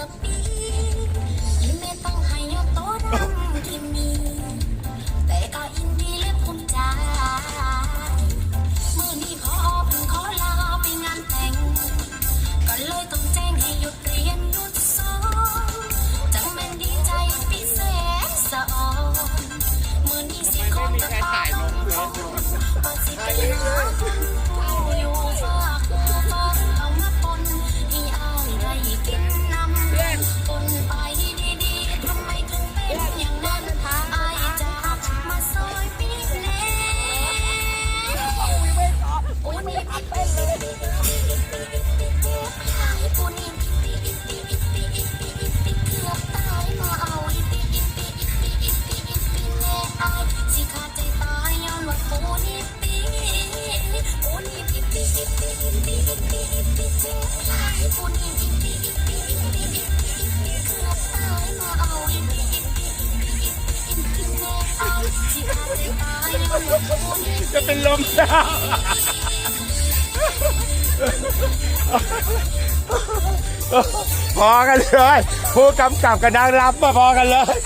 the beat. จะเป็นลมแล้วพอกันเลย ผู้กำกับกับนางรับมาพอกันเลย